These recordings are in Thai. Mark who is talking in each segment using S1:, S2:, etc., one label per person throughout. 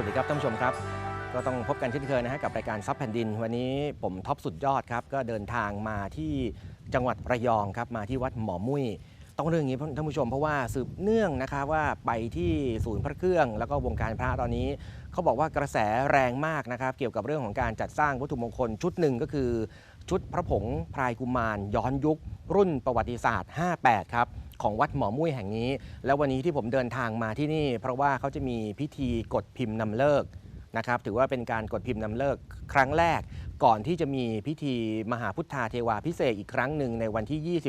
S1: สวัสดีครับท่านผู้ชมครับ ก็ต้องพบกันเช่นเคยนะฮะกับรายการซับแผ่นดิน วันนี้ผมท็อปสุดยอดครับ ก็เดินทางมาที่จังหวัดระยองครับ มาที่วัดหมอมุ้ยต้องเรื่องนี้ท่านผู้ชมเพราะว่าสืบเนื่องนะคะว่าไปที่ศูนย์พระเครื่อง แล้วก็วงการพระตอนนี้เขาบอกว่ากระแสแรงมากนะครับ เกี่ยวกับเรื่องของการจัดสร้างวัตถุมงคลชุดหนึ่งก็คือ ชุดพระผงพรายกุมารย้อนยุค รุ่นประวัติศาสตร์ 58 ครับ ของวัดหมอมุ้ยแห่งนี้ แล้ววันนี้ที่ผมเดินทางมาที่นี่ เพราะว่าเขาจะมีพิธีกดพิมพ์นำเลิกนะครับถือว่าเป็นการกดพิมพ์นำเลิกครั้งแรก ก่อนที่จะมีพิธีมหาพุทธาเทวาพิเศษอีกครั้งหนึ่งในวันที่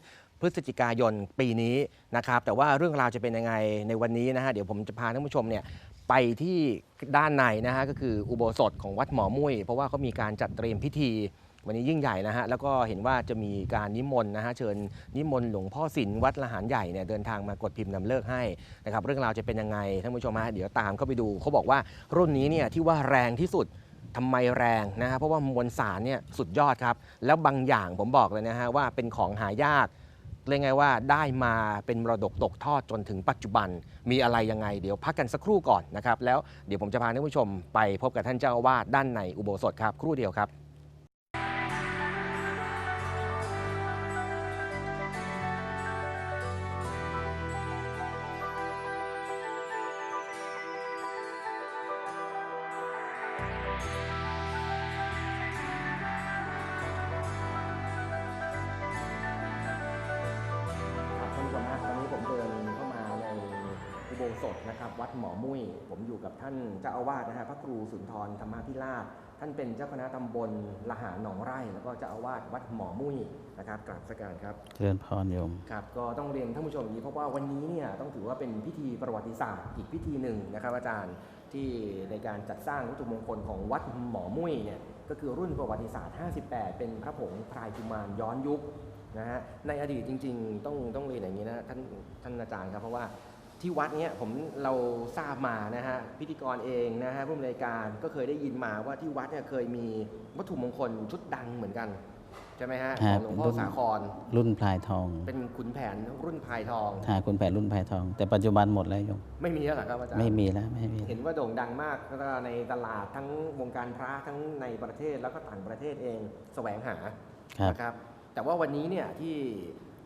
S1: 22 พฤศจิกายนปีนี้นะครับแต่ว่าเรื่องราวจะเป็นยังไงในวันนี้นะฮะเดี๋ยวผมจะพาท่านผู้ชมเนี่ยไปที่ด้านในนะฮะก็คืออุโบสถของวัดหมอมุ้ยเพราะว่าเขามีการจัดเตรียมพิธี วันนี้ยิ่งใหญ่นะฮะแล้วก็เห็นว่าจะมีการนิมนต์นะฮะเชิญนิมนต์หลวงพ่อศิลวัดละหารใหญ่เนี่ยเดินทางมากดพิมพ์นำเลิกให้นะครับเรื่องราวจะเป็นยังไงท่านผู้ชมฮะเดี๋ยวตามเข้าไปดูเขาบอกว่ารุ่นนี้เนี่ยที่ว่าแรงที่สุดทำไมแรงนะฮะเพราะว่ามวลสารเนี่ยสุดยอดครับ แล้วบางอย่างผมบอกเลยนะฮะว่าเป็นของหายาก เรียกไงว่าได้มาเป็นมรดกตกทอดจนถึงปัจจุบันมีอะไรยังไง เดี๋ยวพักกันสักครู่ก่อนนะครับ แล้วเดี๋ยวผมจะพาท่านผู้ชมไปพบกับท่านเจ้าอาวาสด้านในอุโบสถครับ ครู่เดียวครับครับ สถนะครับ วัดหมอมุ้ย ผมอยู่กับท่านเจ้าอาวาสนะฮะพระครูสุนทรธรรมพิราชท่านเป็นเจ้าคณะตำบลละหารหนองไร่ แล้วก็เจ้าอาวาสวัดหมอมุ้ยนะครับกราบสกการครับ
S2: เจริญพรโยม
S1: ครับก็ต้องเรียนท่านผู้ชมอย่างนี้เพราะว่าวันนี้เนี่ยต้องถือว่าเป็นพิธีประวัติศาสตร์อีกพิธีหนึ่งนะครับ อาจารย์ที่ในการจัดสร้างวัตถุมงคลของวัดหมอมุ้ยเนี่ยก็คือรุ่นประวัติศาสตร์ 58 เป็นพระผงพรายกุมารย้อนยุคนะฮะในอดีตจริง ๆ ต้องต้องเรียนอย่างนี้นะท่านท่านอาจารย์ครับเพราะว่า ที่วัดเนี้ยผมเราทราบมานะฮะพิธีกรเองนะฮะผู้อำนวยการก็เคยได้ยินมาว่าที่วัดเนี่ยเคยมีวัตถุมงคลชุดดังเหมือนกันใช่ไหมฮะของหลวงพ่อสาคร
S2: รุ่นพลายทอง
S1: เป็นขุนแผนรุ่นพายทอง
S2: หาคุณแผนรุ่นพลายทอง แต่ปัจจุบันหมดแล้วโยม
S1: ไม่มีแล้วเหรอครับอาจารย์
S2: ไม่มีแล้วไม่มี
S1: เห็นว่าโด่งดังมากแล้วก็ในตลาดทั้งวงการพระทั้งในประเทศแล้วก็ต่างประเทศเองแสวงหา
S2: ครับ
S1: นะครับแต่ว่าวันนี้เนี่ยที่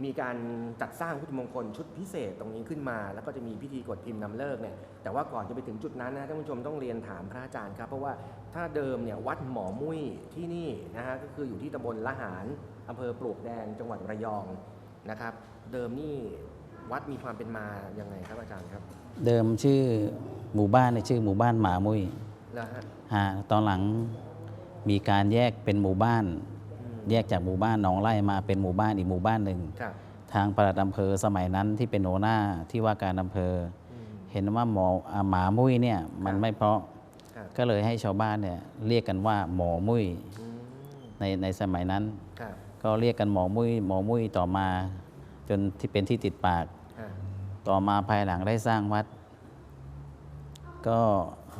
S1: มีการจัดสร้างพุทธมงคลชุดพิเศษตรงนี้ขึ้นมา แล้วก็จะมีพิธีกดพิมพ์นำเลิกเนี่ยแต่ว่าก่อนจะไปถึงจุดนั้นนะท่านผู้ชมต้องเรียนถามพระอาจารย์ครับ เพราะว่าถ้าเดิมเนี่ยวัดหมอมุ้ยที่นี่นะฮะก็คืออยู่ที่ตำบลละหารอำเภอปลวกแดงจังหวัดระยองนะครับ เดิมนี่วัดมีความเป็นมายังไงครับอาจารย์ครับ
S2: เดิมชื่อหมู่บ้านในยชื่อหมู่บ้านหมามุ้ย
S1: แล้วฮะ
S2: ฮะตอนหลังมีการแยกเป็นหมู่บ้าน
S1: อืม
S2: แยกจากหมู่บ้านหนองไร่มาเป็นหมู่บ้านอีกหมู่บ้านหนึ่ง
S1: ครับ
S2: ทางปลัดอำเภอสมัยนั้นที่เป็นโหน้าที่ว่าการอำเภอ
S1: อืม
S2: เห็นว่าหมออ่าหมามุ้ยเนี่ยมัน
S1: ครับ
S2: ไม่เพราะ
S1: ครับ
S2: ก็เลยให้ชาวบ้านเนี่ยเรียกกันว่าหมอมุ้ย
S1: อืม
S2: ในในสมัยนั้น
S1: ครับ
S2: ก็เรียกกันหมอมุ้ยหมอมุ้ยต่อมา จนที่เป็นที่ติดปาก
S1: อ่า
S2: ต่อมาภายหลังได้สร้างวัด ก็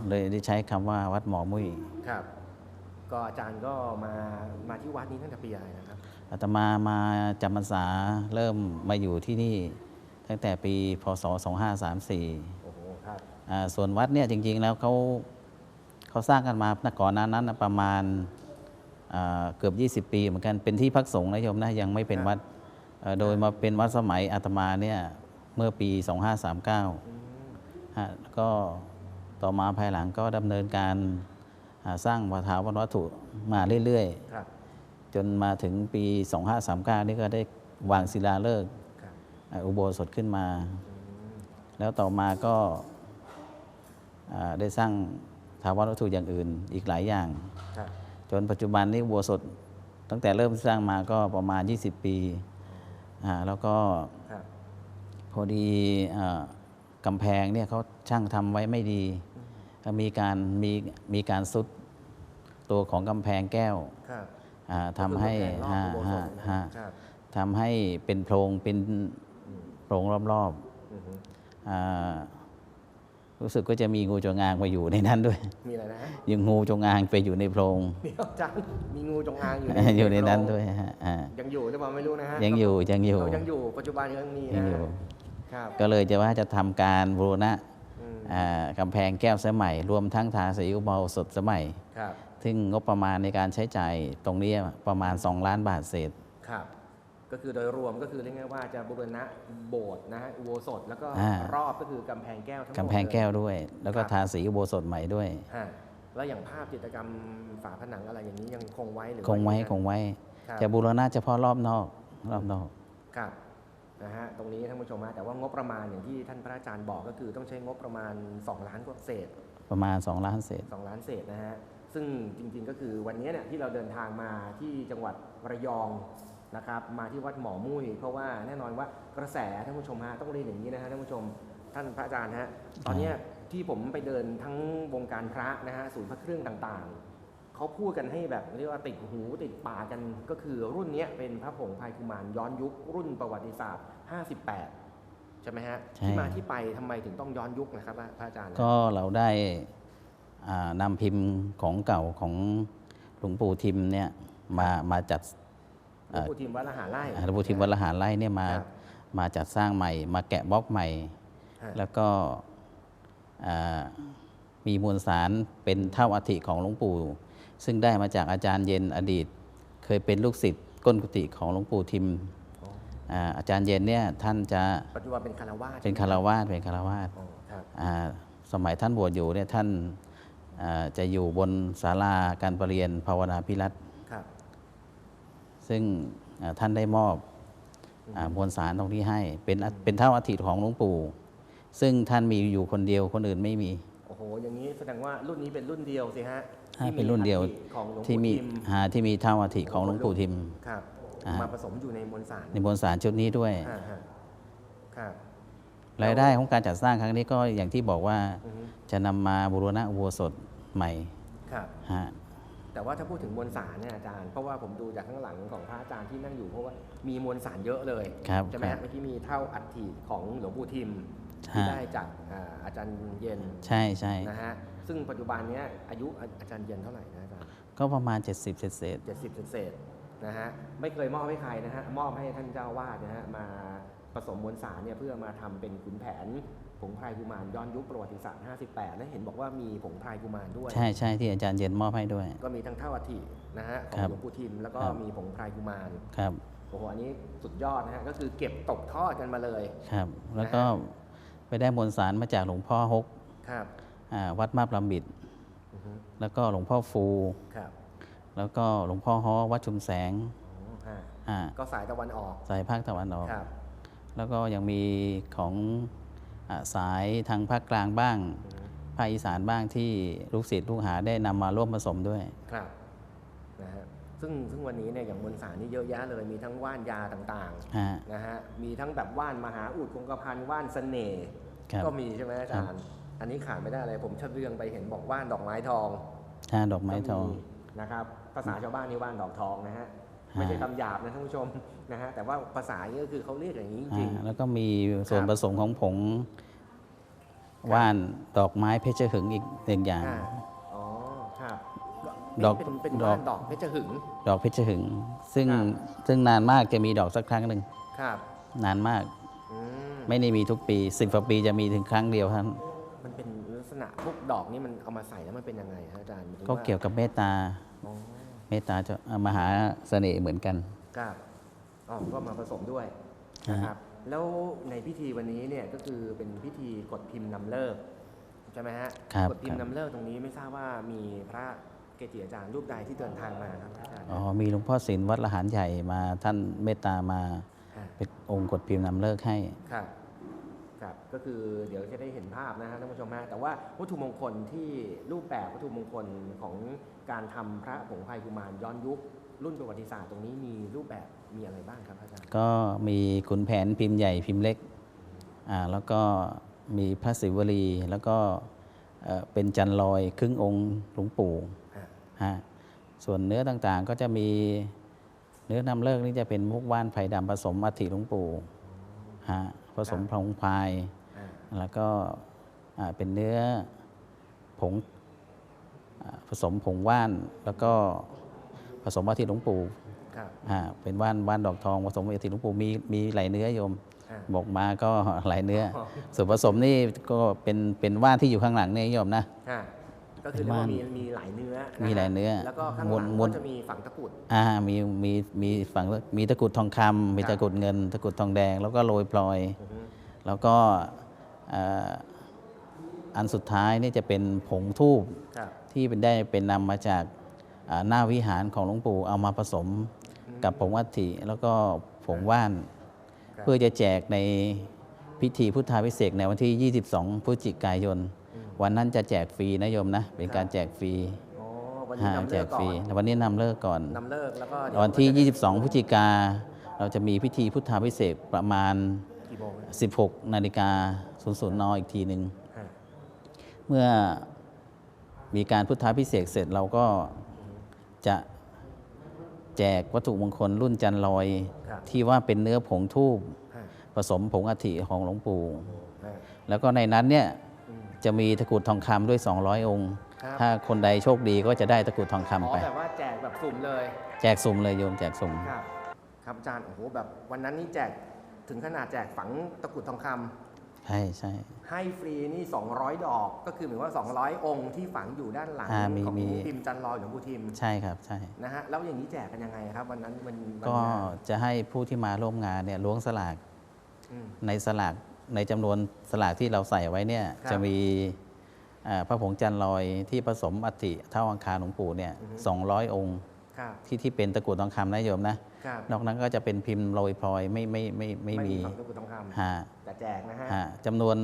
S2: เลยได้ใช้คำว่าวัดหมอมุ้ย
S1: ครับ ก็อาจารย์ก็มามาที่วัดนี้ตั้งแต่ปีอะไรนะครับ
S2: อาตมามาจำพรรษาเริ่มมาอยู่ที่นี่ ตั้งแต่ปีพศ 2534
S1: โอ้โหครับ
S2: อ่าส่วนวัดเนี่ยจริง ๆ แล้วเขาเขาสร้างกันมาก่อนหน้านั้นน่ะประมาณอ่าเกือบ 20 ปีเหมือนกันเป็นที่พักสงฆ์นะโยมนะยังไม่เป็นวัดเอ่อโดยมาเป็นวัดสมัยอาตมาเนี่ยเมื่อปี 2539
S1: อืม
S2: ฮะก็ต่อมาภายหลังก็ดำเนินการอ่า สร้างวัฏาวัตถุมาเรื่อย
S1: ครับ
S2: ๆจนมาถึงปี 2539 นี่ก็ได้วางศิลาฤกษ์
S1: ครับ
S2: อ่าอุโบสถขึ้นมา
S1: อืม
S2: แล้วต่อมาก็อ่าได้สร้างถาวรวัตถุอย่างอื่นอีกหลายอย่าง
S1: ครับ
S2: จนปัจจุบันนี้อุโบสถตั้งแต่เริ่มสร้างมาก็ประมาณ 20 ปีอ่าแล้วก็
S1: ครับ
S2: พอดีอ่ากำแพงเนี่ยเขาช่างทำไว้ไม่ดีก็ มีการมีมีการซุดตัวของกำแพงแก้ว
S1: ครับ
S2: อ่าทำให้
S1: ก็คือ
S2: ฮะ
S1: กำแพงรอบอุโบส
S2: ฮะ
S1: ถนะ
S2: ฮะ
S1: ครับ
S2: ทำให้เป็นโพรงเป็น
S1: อืม
S2: โพรงรอบ
S1: อืม
S2: ๆอ่ารู้สึกก็จะมีงูจงอางมาอยู่ในนั้นด้วย
S1: มีอะไรนะฮะ
S2: ยังงูจงอางไปอยู่ในโพรง
S1: เดี๋ยวอาจารย์มีงูจงอางอยู่
S2: อยู่ในนั้น
S1: โพรง
S2: ด้วยฮะอ่า
S1: ยังอยู่หรือเปล่าไม่รู้นะฮะ
S2: ยังอยู่ยังอยู่
S1: เรายังอยู่ปัจจุบันยังมี
S2: ยั
S1: นะ
S2: งอยู่
S1: ครับ
S2: ก็เลยจะว่าจะทำการบูรณะ
S1: อืม
S2: อ่า กำแพงแก้วสมัย รวมทั้งทาสีอุโบสถสมัย
S1: ครับ
S2: ซึ่งงบประมาณในการใช้จ่ายตรงนี้ประมาณ 2 ล้านบาทเศษ
S1: ครับก็คือโดยรวมก็คือเรียกง่ายๆว่าจะบูรณะโบสถ์นะฮะอุโบสถแล้วก็
S2: อ่าร
S1: อบก็คือกำแพงแก้วทั้งหมด
S2: กำแพงแก้ว
S1: เลย
S2: ด้วย แล้วก็
S1: ครับ
S2: ทาสีอุโบสถใหม่ด้วย
S1: ฮะแล้วอย่างภาพจิตรกรรมฝาผนังอะไรอย่างนี้ยังคงไว้หรือ
S2: คงไว้า
S1: ยั
S2: คงไว้
S1: ครับ
S2: จะบูรณะเฉพาะรอบนอก รอบนอก
S1: ครับ นะฮะตรงนี้ท่านผู้ชมฮะแต่ว่างบประมาณอย่างที่ท่านพระอาจารย์บอกก็คือต้องใช้งบประมาณ 2 ล้านกว่าเศษ
S2: ประมาณ 2 ล้านเศษ
S1: 2 ล้านเศษนะฮะซึ่งจริงๆก็คือวันนี้เนี่ยที่เราเดินทางมาที่จังหวัดระยองนะครับมาที่วัดหมอมุ้ยเพราะว่าแน่นอนว่ากระแสท่านผู้ชมฮะต้องเรียนอย่างนี้นะฮะท่านผู้ชมท่านพระอาจารย์ฮะตอนเนี้ยที่ผมไปเดินทั้งวงการพระนะฮะศูนย์พระเครื่องต่างๆ เขาพูดกันให้แบบเรียกว่าติดหูติดปากกันก็คือรุ่นเนี้ยเป็นพระผงพายกุมารย้อนยุครุ่นประวัติศาสตร์ 58 ใช่ไหมฮะ
S2: ใช่
S1: ที่มาที่ไปทำไมถึงต้องย้อนยุคนะครับพระอาจารย์
S2: ก็เราได้อ่านำพิมพ์ของเก่าของหลวงปู่ทิมเนี่ยมามาจัด
S1: หลวงปู่ทิมวัดละหาไร่
S2: อ่าหลวงปู่ทิมวัดละหารไร่เนี่ยมา
S1: ครับ
S2: มาจัดสร้างใหม่ มาแกะบล็อกใหม่
S1: ฮะ
S2: แล้วก็อ่ามีมวลสารเป็นเท่าอัฐิของหลวงปู่ ซึ่งได้มาจากอาจารย์เย็นอดีต เคยเป็นลูกศิษย์ก้นกุฏิของหลวงปู่ทิม
S1: อ๋อ
S2: อ่าอาจารย์เย็นเนี่ยท่านจะ
S1: ปัจจุบันเป็นคารวาส
S2: เป็นคารวาสเป็นคารวาส
S1: อ๋อครับ
S2: อ่าสมัยท่านบวชอยู่เนี่ยท่านอ่าจะอยู่บนศาลาการประเรียนภาวนาพิรัตน์
S1: ครับ
S2: ซึ่งอ่าท่านได้มอบอามวลสารตรงนี้ให้ เป็นอัเป็นเท่าอาทิตของหลวงปู่ ซึ่งท่านมีอยู่คนเดียวคนอื่นไม่มี
S1: โอ้โห อย่างนี้แสดงว่ารุ่นนี้เป็นรุ่นเดียวสิฮะ
S2: อ่า
S1: ที่
S2: เป็นรุ่นเดียว
S1: อัฐิของหลวง
S2: ที่
S1: ปู่
S2: มี
S1: ทิม
S2: หาที่มีเท่าอาทิของหลวงปู่ทิม
S1: ครับ
S2: อ่าม
S1: มาผสมอยู่ในมวลสาร
S2: ในมวลสารชุดนี้ด้วย
S1: อ่าฮะครับ
S2: รายได้ของการจัดสร้างครั้งนี้ก็อย่างที่บอกว่า
S1: อือฮึ
S2: จะนำมาบูรณะอุโบสถใหม่
S1: ครับ
S2: ฮะ
S1: แต่ว่าถ้าพูดถึงมวลสารเนี่ยอาจารย์ เพราะว่าผมดูจากข้างหลังของพระอาจารย์ที่นั่งอยู่เพราะว่ามีมวลสารเยอะเลย
S2: ครับ
S1: ใช่ไหม
S2: ครั
S1: ฮะ
S2: บ
S1: เมื่อกี้มีเท่าอัฐิของหลวงปู่ทิมที่
S2: ฮะ
S1: ได้จากอ่าอาจารย์เย็น
S2: ใช่ใช่
S1: นะฮะ ซึ่งปัจจุบันเนี้ยอายุอาอาจารย์เย็นเท่าไหร่นะอาจารย์
S2: ก็ประมาณ 70เศษ
S1: เจ็ดสิบเศษๆนะฮะไม่เคยมอบให้ใครนะฮะมอบให้ท่านเจ้าวาดนะฮะมาผสมมวลสารเนี่ยเพื่อมาทำเป็นขุนแผนผงพรายกุมารย้อนยุคประวัติศาสตร์ 58 และเห็นบอกว่ามีผงพรายกุมารด้วย
S2: ใช่ใช่ที่อาจารย์เย็นมอบให้ด้วย
S1: ก็มีทั้งเท่าอัฐินะฮะของ
S2: ครับ
S1: หลวงปู่ทิมแล้วก็
S2: ครับ
S1: มีผงพรายกุมาร
S2: ครับ
S1: โอ้โหอันนี้สุดยอดนะฮะก็คือเก็บตกทอดกันมาเลย
S2: ครับ แล้วก็ไปได้มวลสารมาจากหลวงพ่อฮก
S1: ครับ
S2: อ่า วัดมาบลำบิด
S1: อือฮึ
S2: แล้วก็หลวงพ่อฟู
S1: ครับ
S2: แล้วก็หลวงพ่อฮอวัดชุมแสง
S1: อ๋อฮะ
S2: อ่า
S1: ก็สายตะวันออก
S2: สายภาคตะวันออก
S1: ครับ
S2: แล้วก็ยังมีของอาสายทางภาคกลางบ้าง
S1: อือฮึ
S2: ภาคอีสานบ้างที่ลูกศิษย์ลูกหาได้นำมาร่วมผสมด้วย
S1: ครับนะฮะซึ่งซึ่งวันนี้เนี่ยอย่างมวลสารนี่เยอะแยะเลยมีทั้งว่านยาต่างๆ
S2: ฮะ
S1: นะฮะมีทั้งแบบว่านมหาอุดคงกระพันว่านเสน่ห์
S2: ครับ
S1: ก็มีใช่ไหมอาจารย์ อันนี้ขาดไม่ได้เลยผมชอบเรื่องไปเห็นบอกว่านดอกไม้ทอง
S2: ชาดอกไม้ทอง
S1: ก็นะครับภาษาชาวบ้านนี่ว่านดอกทองนะฮะ
S2: ฮะ
S1: ไม่ใช่คำหยาบนะท่านผู้ชมนะฮะแต่ว่าภาษานี่ก็คือเขาเรียกอย่างนี้จริง
S2: อ่าแล้วก็มีส่วน
S1: ครับ
S2: ผสมของผงว่านดอกไม้เพชรหึงอีกหนึ่งอย่าง
S1: อ่าอ๋อครับ
S2: ดอก
S1: เป็นเป็น
S2: ด
S1: ว่า
S2: อก
S1: นดอกเพชรหึง
S2: ดอกเพชรหึง ซึ่ง
S1: ครับ
S2: ซึ่งนานมากจะมีดอกสักครั้งหนึ่ง
S1: ครับ
S2: นานมาก
S1: อืม
S2: ไม่ได้มีทุกปีสิบกว่าปีจะมีถึงครั้งเดียวเท่านั้น
S1: มันเป็นลักษณะพวกดอกนี่มันเอามาใส่แล้วมันเป็นยังไงฮะอาจารย์หมายถึง
S2: ก็
S1: ว่า
S2: เกี่ยวกับเมตตา
S1: อ๋อ
S2: เมตตาจะเอามหาเสน่ห์เหมือนกัน
S1: ครับอ๋อก็มาผสมด้วย
S2: ฮะ
S1: นะครับ แล้วในพิธีวันนี้เนี่ยก็คือเป็นพิธีกดพิมพ์นำเลิกใช่ไหมฮะ
S2: ครับ
S1: กดพิมพ์
S2: ครับ
S1: นำเลิกตรงนี้ไม่ทราบว่ามีพระเกจิอาจารย์รูปใดที่เดินทางมาครับอาจารย์
S2: อ๋อมีหลวงพ่อศิลวัดละหารใหญ่มาท่านเมตตามา
S1: ฮะ
S2: เป็นองค์กดพิมพ์นำเลิกให้
S1: ครับ ครับก็คือเดี๋ยวจะได้เห็นภาพนะฮะท่านผู้ชมฮะแต่ว่าวัตถุมงคลที่รูปแบบวัตถุมงคลของการทำพระผงไพรกุมารย้อนยุค รุ่นประวัติศาสตร์ตรงนี้มีรูปแบบมีอะไรบ้างครับอาจารย์
S2: ก็มีขุนแผนพิมพ์ใหญ่พิมพ์เล็กอ่าแล้วก็มีพระศิวลีแล้วก็เอ่อเป็นจันลอยครึ่งองค์หลวงปู่
S1: ฮะ
S2: ฮะส่วนเนื้อต่างๆก็จะมีเนื้อนำเลิกนี่จะเป็นมุกว่านไผ่ดำผสมอัฐิหลวงปู่ฮะ ผสมพงพาย
S1: อ่า
S2: แล้วก็อ่าเป็นเนื้อผงอ่าผสมผงว่าน แล้วก็ผสมอัฐิหลวงปู่
S1: ครับ
S2: อ่าเป็นว่านว่านดอกทองผสมอัฐิหลวงปู่มีมีหลายเนื้อโยม
S1: ฮฮะ
S2: บอกมาก็หลายเนื้อ
S1: อ๋อ
S2: ส่วนผสมนี่ก็เป็นเป็นว่านที่อยู่ข้างหลังเนี่ยโยมนะ
S1: ฮะ ก็คือเรียกว่ามีมีหลายเนื้อนะฮะ
S2: มีหลายเนื้อ
S1: แล้วก็ข้างห
S2: มว
S1: ลั
S2: ล
S1: ง
S2: มว
S1: ก็
S2: ล
S1: จะมีฝังตะกรุด
S2: อ่ามีมีมีฝั่งมีตะกรุดทองคำมี
S1: ครับ
S2: ตะกรุดเงิน ตะกรุดทองแดง แล้วก็โรยพลอย
S1: อือฮึ
S2: แล้วก็เอ่ออันสุดท้ายนี่จะเป็นผงทูบ
S1: ครับ
S2: ที่เป็นได้เป็นนำมาจากอ่าหน้าวิหารของหลวงปู่เอามาผสมกับผงอัฐิแล้วก็ผงว่าน
S1: ครับ
S2: เพื่อจะแจกในพิธีพุทธาพิเศษกในวันที่ 22 พฤศจิกายน วันนั้นจะแจกฟรีนะโยมนะ เป็นการแจกฟรี
S1: โอ้วันนี้
S2: ฮะ
S1: นำ
S2: แจ
S1: เลิ
S2: ก
S1: กก่
S2: ฟ
S1: อ
S2: รี
S1: น
S2: วันนี้นำเลิกก่อน
S1: นำเลิกแล้วก็เดี๋ย
S2: วันที่
S1: ก็จะ
S2: 22พฤศจิกา เราจะมีพิธีพุทธาพิเศษกประมาณ
S1: กี่โมงนะ
S2: 16 นาฬิกา00นอีกทีหนึ่ง
S1: ฮะ
S2: เมื่อมีการพุทธาพิเศษกเสร็จเราก็จะแจกวัตถุมงคลรุ่นจันลอย
S1: ครับ
S2: ที่ว่าเป็นเนื้อผงทูบ
S1: ฮะ
S2: ผสมผงอัฐิของหลวงปู่
S1: ฮะ
S2: แล้วก็ในนั้นเนี่ย
S1: อืม
S2: จะมีตะกรุดทองคำด้วย 200 องค์
S1: ครับ
S2: ถ้าคนใดโชคดีก็จะได้ตะกรุดทองคำ
S1: อ๋อ
S2: ไป
S1: แบบว่าแจกแบบสุ่มเลย
S2: แจกสุ่มเลยโยมแจกสุ่ม
S1: ครับครับอาจารย์โอ้โหแบบวันนั้นนี่แจกถึงขนาดแจกฝังตะกรุดทองคำ
S2: ใช่ใช่
S1: ให้ฟรีนี่ 200 ดอกก็คือหมายว่า 200 องค์ที่ฝังอยู่ด้านหลัง
S2: อ่ามี
S1: ของ
S2: มี
S1: พิมพ์จันลอยหลวงปู่ทิม
S2: ใช่ครับใช่
S1: นะฮะแล้วอย่างนี้แจกกันยังไงครับ วันนั้นวันวัน
S2: ก็
S1: งาน
S2: จะให้ผู้ที่มาร่วมงานเนี่ยล้วงสลาก
S1: อืม
S2: ในสลาก ในจำนวนสลากที่เราใส่ไว้เนี่ย
S1: ครับ
S2: จะมีอ่าพระผงจันทร์ลอยที่ผสมอัฐิเท่าอังคารหลวงปู่เนี่ย
S1: อือฮึ
S2: สองร้อยองค์
S1: ครับ
S2: ที่ที่เป็นตะกรุดทองคำนะโยมนะ
S1: ครับ
S2: นอกนั้นก็จะเป็นพิมพ์โรยพลอยไม่ไม่ไม่ไม่มี
S1: ฝังตะกรุดทองค
S2: ฮะำ
S1: แต่แจกนะฮะ
S2: ฮะจำนวน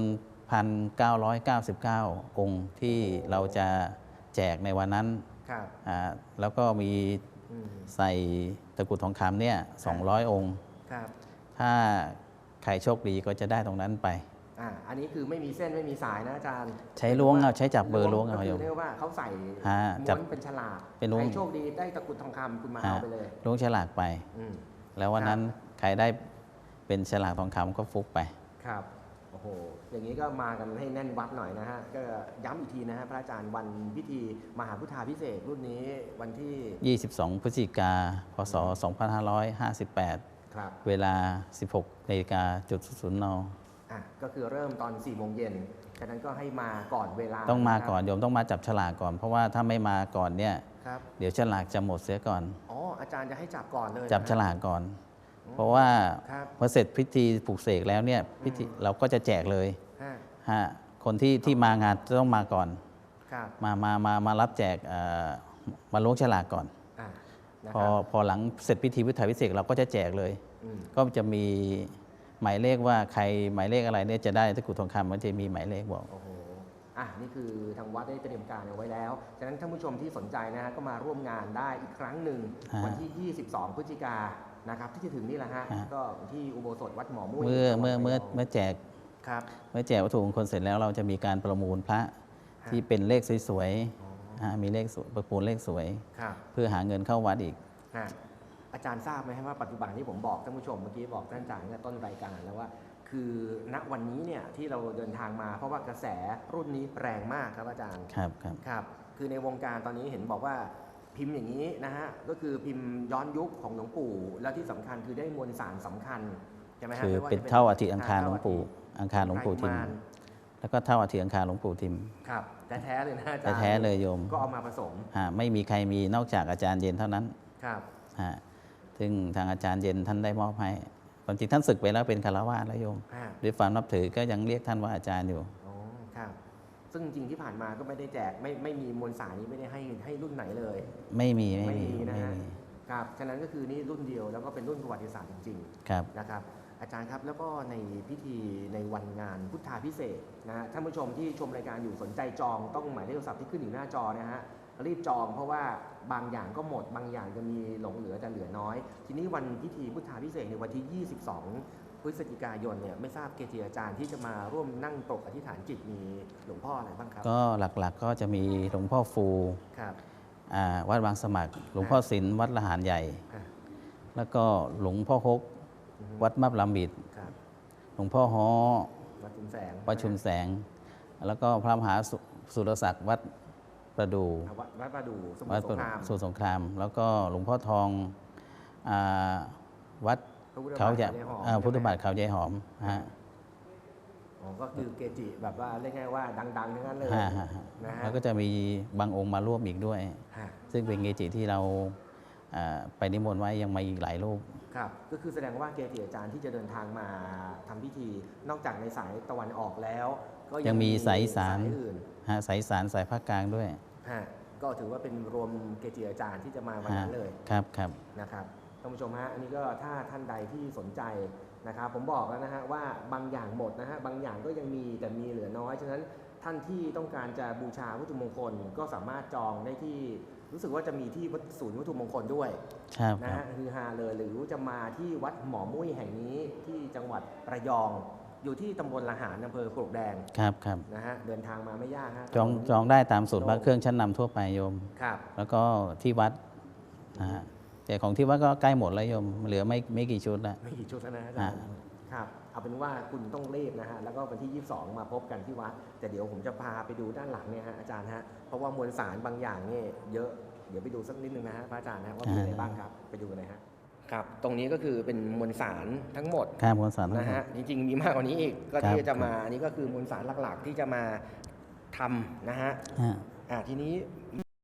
S2: 1,999 องค์ที่เราจะแจกในวันนั้น
S1: ครับ
S2: อ่าแล้วก็มี
S1: อืม
S2: ใส่ตะกรุดทองคำเนี่ย200 องค์
S1: ครับ
S2: ถ้าใค รโชคดีก็จะได้ตรงนั้นไป
S1: อ่าอันนี้คือไม่มีเส้นไม่มีสายนะอาจารย์
S2: ใช้ล้วงเอาใช้จับเบอร์ล้วงเอา
S1: ก็
S2: โย
S1: คื
S2: ม
S1: เรียกว่าเขาใส่
S2: ฮะ
S1: ม้
S2: จั
S1: ว
S2: บ
S1: นเป็นฉลาก
S2: เป็นล้วง
S1: ใครโชคดีได้ตะกรุดทองคำคุณมา
S2: ฮะ
S1: เอาไปเลย
S2: ล้วงฉลากไป
S1: อืม
S2: แล้ววันนั้นใครได้เป็นฉลากทองคำก็ฟุกไป
S1: ครับ โอ้โห อย่างนี้ก็มากันให้แน่นวัดหน่อยนะฮะ ก็ย้ำอีกทีนะฮะพระอาจารย์วันพิธีมหาพุทธาพิเศษกรุ่นนี้วันที่
S2: 22 พฤศจิกา พศ 2558
S1: ครับ
S2: เวลา 16นาฬิกาจุดศูนย์น
S1: อะก็คือเริ่มตอน4ี่โมงเย็นฉะนั้นก็ให้มาก่อนเวลา
S2: ต้องมาะ
S1: ครับ
S2: ก่อนโยมต้องมาจับฉลากก่อน เพราะว่าถ้าไม่มาก่อนเนี่ย
S1: ครับ
S2: เดี๋ยวฉลากจะหมดเสียก่อน
S1: อ๋ออาจารย์จะให้จับก่อนเลย
S2: จับฉ
S1: นะ
S2: ลากก่อน เพราะว่า
S1: ครับ
S2: พอเสร็จพิธีปลุกเสกแล้วเนี่ยพิธีเราก็จะแจกเลย
S1: ฮะ
S2: ฮะคนที่ที่มางานจะต้องมาก่อน
S1: ครับ
S2: มามามามารับแจกเอ่อมาล้วงฉลากก่อน
S1: อะนะ
S2: พ
S1: ค
S2: อ
S1: รับ
S2: พอหลังเสร็จพิธีพุทธาพิเศษกเราก็จะแจกเลย
S1: อืม
S2: ก็จะมีหมายเลขว่าใครหมายเลขอะไรเนี่ยจะได้ตะกรุดทองคำมันจะมีหมายเลขบอก
S1: โอ้โหอะนี่คือทางวัดได้เตรียมการเอาไว้แล้ว ฉะนั้นท่านผู้ชมที่สนใจนะฮะก็มาร่วมงานได้อีกครั้งหนึ่ง
S2: ฮะ
S1: วันที่ 22 พฤศจิกายนนะครับที่จะถึงนี่แหละฮะ
S2: ฮะ
S1: ก็ที่อุโบสถวัดหมอมุ้ย
S2: เมื่อ
S1: จังหวัด
S2: เมื่อเมื่อ
S1: ระยง
S2: เมื่อแจก
S1: ครับ
S2: เมื่อแจกวัตถุมงคลเสร็จแล้วเราจะมีการประมูลพระที่เป็นเลขสวยๆฮะมีเลขสวยประมูลเลขสวย
S1: ครับ
S2: เพื่อหาเงินเข้าวัดอีก
S1: ฮะ อาจารย์ทราบไหมครับว่าปัจจุบันที่ผมบอกท่านผู้ชมเมื่อกี้บอกท่านอาจารย์ตั้งแต่ต้นรายการแล้วว่า คือณวันนี้เนี่ยที่เราเดินทางมาเพราะว่ากระแสรุ่นนี้แรงมากครับอาจารย์
S2: ครับครับ
S1: ครับ คือในวงการตอนนี้เห็นบอกว่าพิมพ์อย่างนี้นะฮะก็คือพิมพ์ย้อนยุคของหลวงปู่แล้วที่สำคัญคือได้มวลสารสำคัญใช่ไหมฮะ
S2: คือ
S1: ไม่ว่
S2: เป็น
S1: จะ
S2: เท่าอาทิอังคารหลวง
S1: เท่
S2: ปู่อังคารหลวงปู่ทิม
S1: ไตรกุมาร
S2: แล้วก็เท่าอาทิอังคารหลวงปู่ทิม
S1: ครับแท้ๆเลยนะอาจารย์
S2: แท้ๆเลยโยม
S1: ก็เอามาผสม
S2: ฮะไม่มีใครมีนอกจากอาจารย์เย็นเท่านั้น
S1: ครับ
S2: ฮะ ซึ่งทางอาจารย์เย็นท่านได้มอบให้ความจริงท่านศึกไปแล้วเป็นคารวะแล้วโยม
S1: อ่า
S2: ด้วยความนับถือก็ยังเรียกท่านว่าอาจารย์อยู่
S1: อ๋อครับซึ่งจริงๆที่ผ่านมาก็ไม่ได้แจกไม่ไม่มีมวลสารนี้ไม่ได้ให้ให้รุ่นไหนเลย
S2: ไม่มี
S1: ไม่
S2: ไม่มี
S1: มีนะ
S2: ไม่
S1: ฮะ
S2: มี
S1: ครับฉะนั้นก็คือนี่รุ่นเดียวแล้วก็เป็นรุ่นประวัติศาสตร์จริง
S2: ครับ
S1: ๆ นะครับ อาจารย์ครับแล้วก็ในพิธีในวันงานพุทธาพิเศษกนะฮะท่านผู้ชมที่ชมรายการอยู่สนใจจองต้องหมายเลขโทรศัพท์ที่ขึ้นอยู่หน้าจอนะฮะ รีบจองเพราะว่าบางอย่างก็หมด บางอย่างจะมีหลงเหลือแต่เหลือน้อย ทีนี้วันพิธีพุทธาพิเศษกในวันที่ 22 พฤศจิกายนเนี่ยไม่ทราบเกจิอาจารย์ที่จะมาร่วมนั่งปรกอธิษฐานจิตมีหลวงพ่ออะไรบ้างครับ
S2: ก็หลักๆก็จะมีหลวงพ่อฟู
S1: ครับ
S2: อ่าวัดบางสมัคร หลวงพ่อศิลป์วัดละหารใหญ่
S1: อะ
S2: แล้วก็หลวงพ่อฮก
S1: อือฮึ
S2: วัดมับลำบิด
S1: ครับ
S2: หลวงพ่อฮอ
S1: วัดชุมแสง
S2: วัดชุมแสง แล้วก็พระมหาสุสุรศักดิ์วัด ประดู
S1: อะวัดวัดประดู่สมุท
S2: วัด
S1: รสงคราม
S2: สุสงคราม แล้วก็หลวงพ่อทองอาวัด
S1: พพระพุทธบาท
S2: เขาจะ
S1: ยายหอม
S2: อ่า
S1: ใช่ไหม
S2: พุทธบาทเขายายหอมฮะ
S1: อ๋อก็คือเกจิแบบว่าเรียกง่ายๆว่าดังๆทั้งนั้นเลย
S2: ฮะฮะฮะ
S1: นะฮะ
S2: แล้วก็จะมีบางองค์มาร่วมอีกด้วย
S1: ฮะ
S2: ซึ่งเป็นเกจิที่เราอ่าไปนิมนต์ไว้ยังมาอีกหลายรูป
S1: ครับก็คือแสดงว่าเกจิอาจารย์ที่จะเดินทางมาทำพิธี นอกจากในสายตะวันออกแล้ว ก็
S2: ยังมีสายอีสาน
S1: สายอื่น
S2: ฮะสายอีสารสายภาคกลางด้วย
S1: ฮะก็ถือว่าเป็นรวมเกจิอาจารย์ที่จะมาวัน
S2: ฮะ
S1: นั้นเลย
S2: ครับครับ
S1: นะครับท่านผู้ชมฮะอันนี้ก็ถ้าท่านใดที่สนใจนะครับผมบอกแล้วนะฮะว่าบางอย่างหมดนะฮะบางอย่างก็ยังมีแต่มีเหลือน้อยฉะนั้นท่านที่ต้องการจะบูชาวัตถุมงคลก็สามารถจองได้ที่รู้สึกว่าจะมีที่วัดศูนย์วัตถุมงคลด้วย
S2: ครับค
S1: นะ
S2: รับ
S1: ฮะคือฮาเลยหรือจะมาที่วัดหมอมุ้ยแห่งนี้ที่จังหวัดระยอง อยู่ที่ตำบลละหารอำเภอปลวกแดง
S2: ครับครับ
S1: นะฮะเดินทางมาไม่ยากฮะ
S2: จองจองได้ตามสูตรพระเครื่องชั้นนำทั่วไปโยม
S1: ครับ
S2: แล้วก็ที่วัดนะฮะแต่ของที่วัดก็ใกล้หมดแล้วโยม เหลือไม่ไม่กี่ชุดละ
S1: ไม่กี่ชุดแล้วนะอาจารย์
S2: อ่า
S1: ครับเอาเป็นว่าคุณต้องรีบนะฮะแล้วก็วันที่ 22 มาพบกันที่วัดแต่เดี๋ยวผมจะพาไปดูด้านหลังเนี่ยฮะอาจารย์ฮะเพราะว่ามวลสารบางอย่างนี่เยอะเดี๋ยวไปดูสักนิดนึงนะฮะพระอาจารย์นะว่ามีอะไรบ้างครับไปดูกันเลยฮะ ครับ ตรงนี้ก็คือเป็นมวลสารทั้งหมด
S2: ข้ามคนสารทั้ง
S1: นะ
S2: หมด
S1: ฮะ จริงๆ มีมากกว่านี้อีก ก็
S2: ครับ
S1: ที่จะมา อันนี้ก็คือมวลสารหลักๆ ที่จะมาทำนะฮะ
S2: ฮะ
S1: อ่าทีนี้